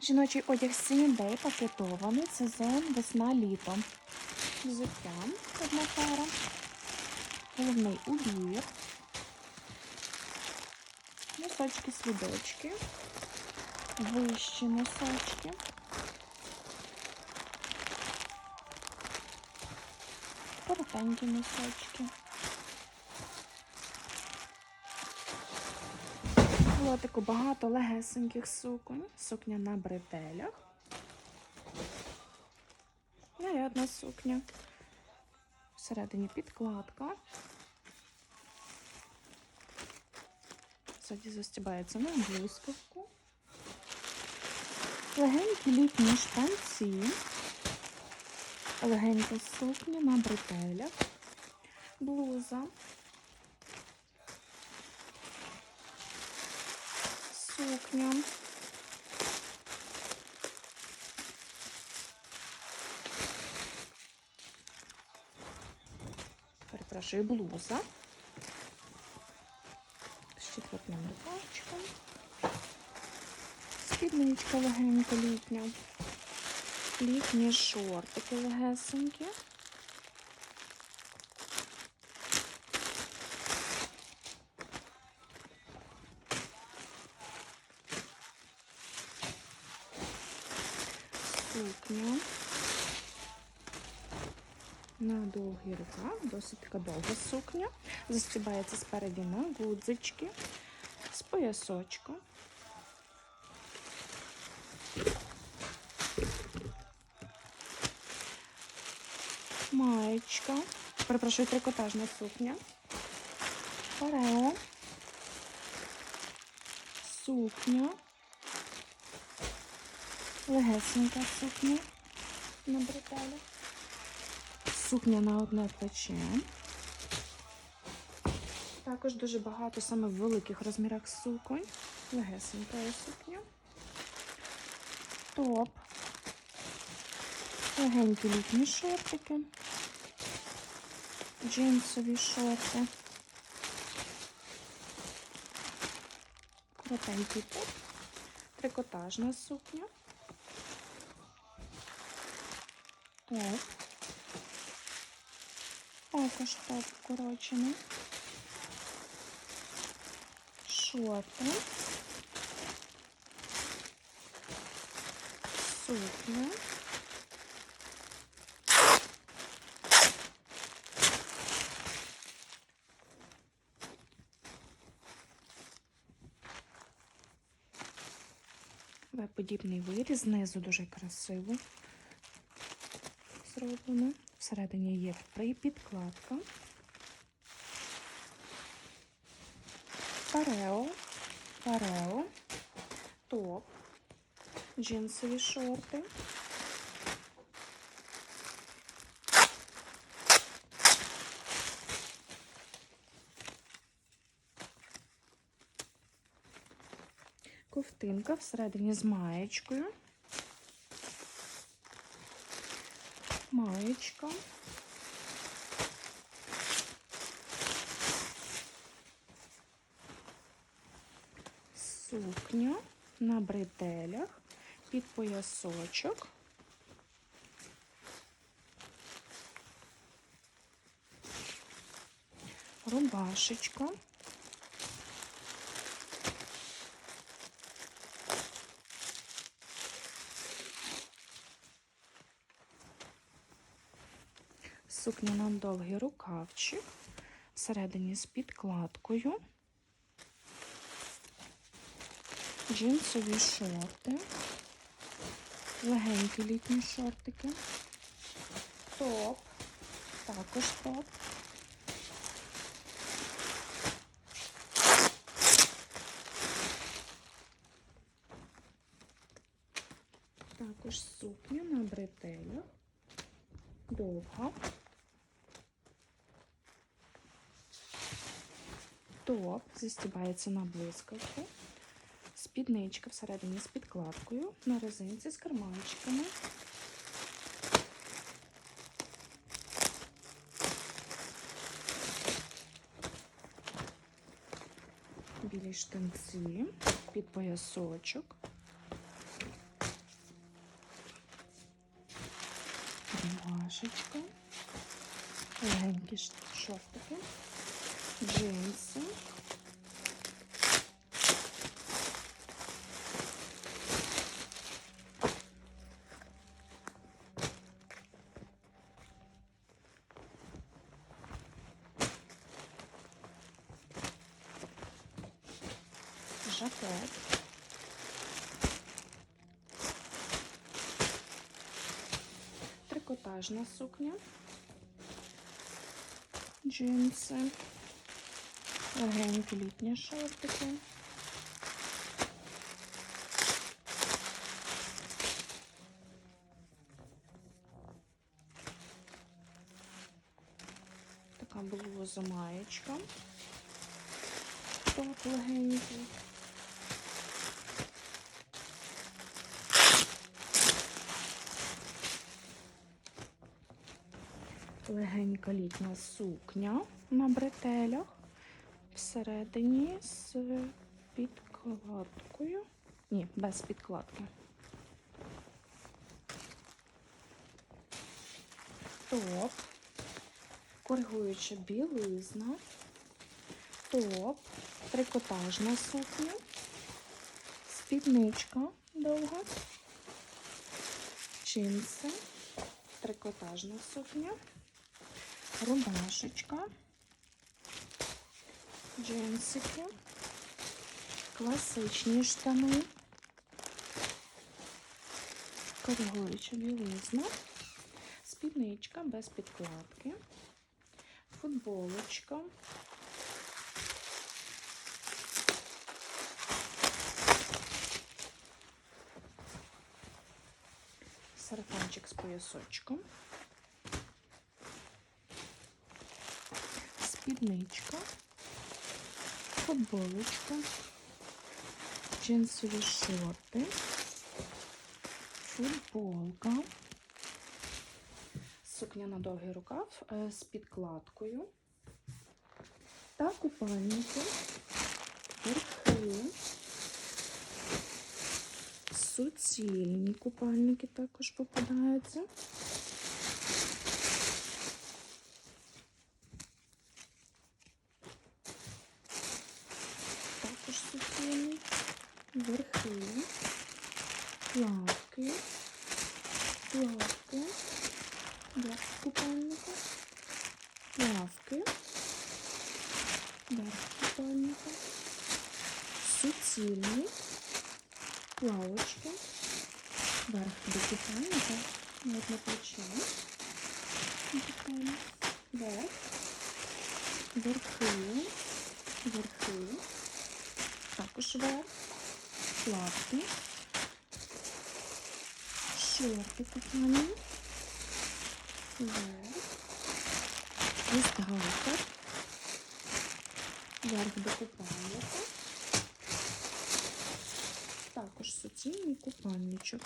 Жіночий одяг Сімідей пакетований, сезон весна-літо. Взуття одна пара. Головний убір. Носочки, слідочки. Вищі носочки. Коротенькі носочки. В лотику багато легесеньких суконь. Сукня на бретелях. Нарядна сукня. Всередині підкладка. Ззаді застібається на блискавку. Легенькі літні штанці. Легенька сукня на бретелях. Блуза. Сукня. Перепрошую, блуза. З четвертним рукавчиком. Спідничка легенька літня. Літні шортики легесенькі. Сукня. На довгий рукав, досить така довга сукня. Застібається спереді на гудзички з поясочком. Маєчка. Перепрошую, трикотажна сукня. Парео. Сукня. Легесенька сукня на бретелях. Сукня на одне плече. Також дуже багато саме в великих розмірах суконь. Легесенька сукня. Топ. Легенькі літні шортики. Джинсові шорти. Коротенький топ. Трикотажна сукня. Топ. Також топ вкорочений. Шорти. Сукня. Подібний виріз, знизу дуже красиво зроблено. Всередині є підкладка. Парео, парео, топ, джинсові шорти. Ковтинка всередині з маєчкою. Маєчка. Сукня на бретелях під поясочок. Рубашечка. Сукня на довгий рукавчик, всередині з підкладкою, джинсові шорти, легенькі літні шортики, топ, також топ. Також сукня на бретелях, довга. топ зістібається на блискавку, спідничка всередині з підкладкою, на резинці з карманчиками. Білі штанці, під поясочок. Ромашечка, легенькі шортики джинси. Жакет. Трикотажна сукня. Джинси. Легенькі літні шортики. Така блуза маєчка. Топ легенький. легенька літня сукня на бретелях. Всередині з підкладкою. Ні, без підкладки. Топ. Коригуюча білизна. Топ. Трикотажна сукня. Спідничка довга. Джинси. Трикотажна сукня рубашечка, джинсики, класичні штани, коригуюча білизна, спідничка без підкладки, футболочка. Сарафанчик з поясочком. спідничка, футболочка, джинсові шорти, футболка, сукня на довгий рукав е, з підкладкою. Та купальники, верхи, суцільні купальники також попадаються. також суцільні, верхи, плавки, плавки, верх купальника, плавки, верх купальника, суцільні, плавочки, верх до купальника, навіть на плече, верх, верхи, верхи, також верх, плавки, шорти купані, верх, бюстгальтер, верх до купальника, також суцільний купальничок.